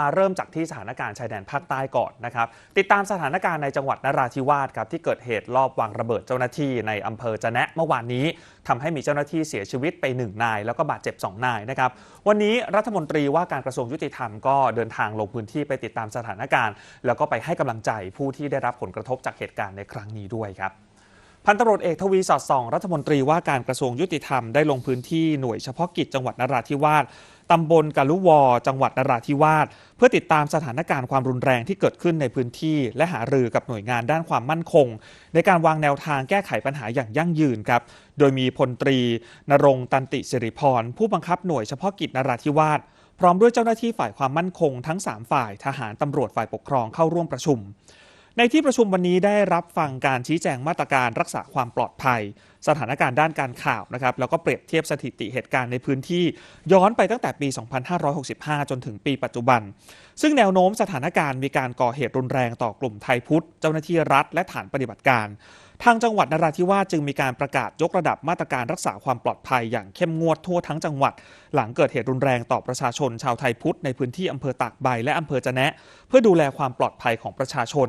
มาเริ่มจากที่สถานการณ์ชายแดนภาคใต้ก่อนนะครับ ติดตามสถานการณ์ในจังหวัดนราธิวาสครับที่เกิดเหตุลอบวางระเบิดเจ้าหน้าที่ในอำเภอจะแนะเมื่อวานนี้ทำให้มีเจ้าหน้าที่เสียชีวิตไปหนึ่งนาย แล้วก็บาดเจ็บสองนายนะครับ วันนี้รัฐมนตรีว่าการกระทรวงยุติธรรมก็เดินทางลงพื้นที่ไปติดตามสถานการณ์ แล้วก็ไปให้กำลังใจผู้ที่ได้รับผลกระทบจากเหตุการณ์ในครั้งนี้ด้วยครับพันตำรวจเอกทวีสอดส่อง รัฐมนตรีว่าการกระทรวงยุติธรรมได้ลงพื้นที่หน่วยเฉพาะกิจจังหวัดนราธิวาสตำบลกาลุวอ จังหวัดนราธิวาสเพื่อติดตามสถานการณ์ความรุนแรงที่เกิดขึ้นในพื้นที่ และหารือกับหน่วยงานด้านความมั่นคง ในการวางแนวทางแก้ไขปัญหาอย่างยั่งยืนครับโดยมีพลตรี นรงตันติสิริพร ผู้บังคับหน่วยเฉพาะกิจนราธิวาสพร้อมด้วยเจ้าหน้าที่ฝ่ายความมั่นคง ทั้ง 3 ฝ่ายทหารตำรวจฝ่ายปกครองเข้าร่วมประชุม ในที่ประชุมวันนี้ได้รับฟังการชี้แจงมาตรการรักษาความปลอดภัย สถานการณ์ด้านการข่าวนะครับแล้วก็เปรียบเทียบสถิติเหตุการณ์ในพื้นที่ย้อนไปตั้งแต่ปี 2565 จนถึงปีปัจจุบัน ซึ่งแนวโน้มสถานการณ์มีการก่อเหตุรุนแรงต่อกลุ่มไทยพุทธ เจ้าหน้าที่รัฐและฐานปฏิบัติการ ทางจังหวัดนราธิวาสจึงมีการประกาศยกระดับมาตรการรักษาความปลอดภัยอย่างเข้มงวดทั่วทั้งจังหวัด หลังเกิดเหตุรุนแรงต่อประชาชนชาวไทยพุทธในพื้นที่อำเภอตากใบและอำเภอจะแนะ เพื่อดูแลความปลอดภัยของประชาชน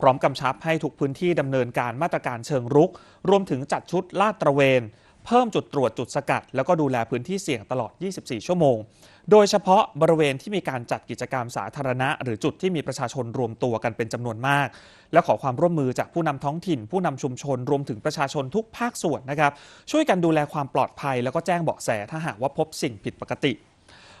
พร้อมกำชับให้ทุกพื้นที่ดำเนินการมาตรการเชิงรุก รวมถึงจัดชุดลาดตระเวน เพิ่มจุดตรวจจุดสกัด แล้วก็ดูแลพื้นที่เสี่ยงตลอด 24 ชั่วโมง โดยเฉพาะบริเวณที่มีการจัดกิจกรรมสาธารณะ หรือจุดที่มีประชาชนรวมตัวกันเป็นจำนวนมาก และขอความร่วมมือจากผู้นำท้องถิ่น ผู้นำชุมชน รวมถึงประชาชนทุกภาคส่วนนะครับ ช่วยกันดูแลความปลอดภัย แล้วก็แจ้งเบาะแสถ้าหากว่าพบสิ่งผิดปกติ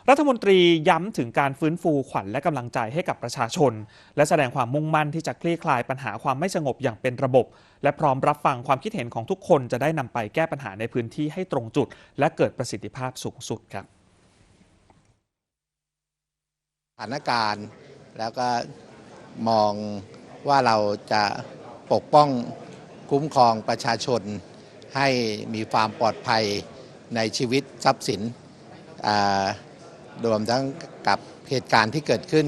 รัฐมนตรีย้ำถึงการฟื้นฟูขวัญและกำลังใจให้กับประชาชน และแสดงความมุ่งมั่นที่จะคลี่คลายปัญหาความไม่สงบอย่างเป็นระบบ และพร้อมรับฟังความคิดเห็นของทุกคนจะได้นำไปแก้ปัญหาในพื้นที่ให้ตรงจุด และเกิดประสิทธิภาพสูงสุดครับสถานการณ์แล้วก็มองว่าเราจะปกป้องคุ้มครองประชาชน ให้มีความปลอดภัยในชีวิตทรัพย์สินอ่า รวมทั้งกับเหตุการณ์ที่เกิดขึ้น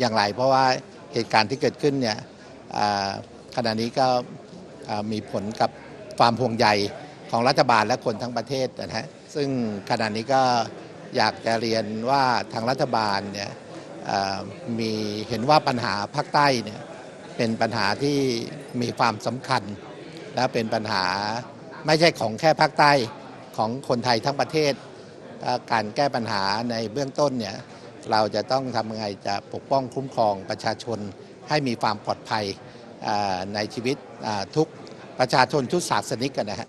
อย่างไร เพราะว่าเหตุการณ์ที่เกิดขึ้นเนี่ยขณะนี้ก็มีผลกับความห่วงใยของรัฐบาลและคนทั้งประเทศนะฮะซึ่งขณะนี้ก็อยากจะเรียนว่าทางรัฐบาลเนี่ยมีเห็นว่าปัญหาภาคใต้เนี่ยเป็นปัญหาที่มีความสำคัญ และเป็นปัญหาไม่ใช่ของแค่ภาคใต้ของคนไทยทั้งประเทศ การแก้ปัญหาในเบื้องต้นเนี่ยเราจะต้องทำยังไงจะปกป้องคุ้มครองประชาชนให้มีความปลอดภัยในชีวิตทุกประชาชนทุกศาสนิกกันนะฮะ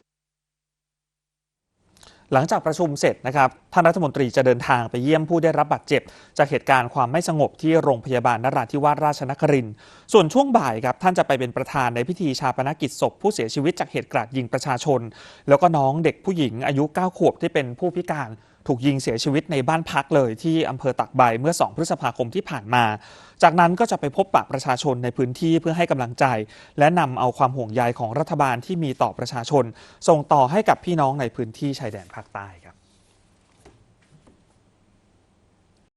หลังจากประชุมเสร็จนะครับท่านรัฐมนตรีจะเดินทางไปเยี่ยมผู้ได้รับบาดเจ็บ จากเหตุการณ์ความไม่สงบที่โรงพยาบาลนราธิวาสราชนครินส่วนช่วงบ่ายครับท่านจะไปเป็นประธานในพิธีชาปนกิจศพผู้เสียชีวิตจากเหตุการาดยิงประชาชน แล้วก็น้องเด็กผู้หญิงอายุ 9 ขวบที่เป็นผู้พิการ ถูกยิงเสียชีวิตในบ้านพักเลยที่อำเภอตักใบเมื่อ 2 พฤษภาคมที่ผ่านมา จากนั้นก็จะไปพบปะประชาชนในพื้นที่เพื่อให้กำลังใจ และนำเอาความห่วงใยของรัฐบาลที่มีต่อประชาชน ส่งต่อให้กับพี่น้องในพื้นที่ชายแดนภาคใต้ครับ